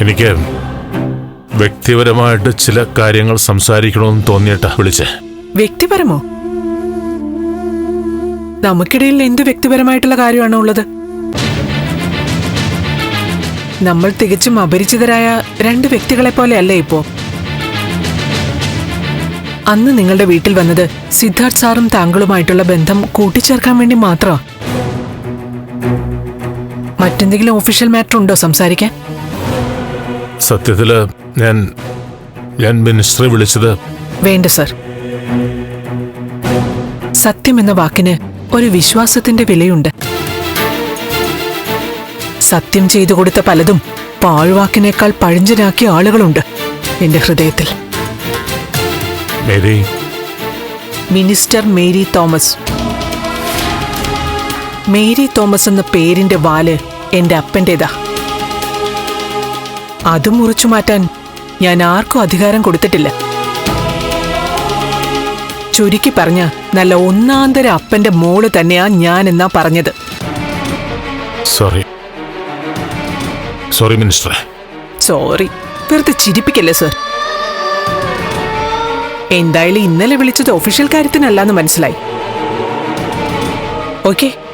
എനിക്ക് വ്യക്തിപരമായിട്ട് ചില കാര്യങ്ങൾ സംസാരിക്കണമെന്ന് തോന്നിയിട്ടാ വിളിച്ചേ. വ്യക്തിപരമോ? നമുക്കിടയിൽ എന്ത് വ്യക്തിപരമായിട്ടുള്ള കാര്യമാണ് ഉള്ളത്? നമ്മൾ തികച്ചും അപരിചിതരായ രണ്ട് വ്യക്തികളെ പോലെ അല്ലേ ഇപ്പോ? അന്ന് നിങ്ങളുടെ വീട്ടിൽ വന്നത് സിദ്ധാർത്ഥ് സാറും താങ്കളുമായിട്ടുള്ള ബന്ധം കൂട്ടിച്ചേർക്കാൻ വേണ്ടി മാത്രമാ? മറ്റെന്തെങ്കിലും ഒഫീഷ്യൽ മാറ്റർ ഉണ്ടോ സംസാരിക്കാൻ? സത്യത്തിൽ ഞാൻ ഞാൻ മിനിസ്റ്ററെ വിളിച്ചത്. വേണ്ട സർ. സത്യം എന്ന വാക്കിന് ഒരു വിശ്വാസത്തിന്റെ വിലയുണ്ട്. സത്യം ചെയ്തു കൊടുത്ത പലതും പാഴ്വാക്കിനേക്കാൾ പഴഞ്ചനാക്കിയ ആളുകളുണ്ട് എന്റെ ഹൃദയത്തിൽ. മേരി. മിനിസ്റ്റർ മേരി തോമസ്. മേരി തോമസ് എന്ന പേരിന്റെ വാൽ എന്റെ അപ്പന്റേതാ. അത് മുറിച്ചു മാറ്റാൻ ഞാൻ ആർക്കും അധികാരം കൊടുത്തിട്ടില്ല. ചുരുക്കി പറഞ്ഞ നല്ല ഒന്നാന്തര അപ്പന്റെ മോൾ തന്നെയാ ഞാൻ എന്നാ പറഞ്ഞത്. സോറി. Sorry sorry. വെറുതെ ചിരിപ്പിക്കല്ലേ സർ? എന്തായാലും ഇന്നലെ വിളിച്ചത് ഒഫീഷ്യൽ കാര്യത്തിനല്ലാന്ന് മനസ്സിലായി. ഓക്കെ.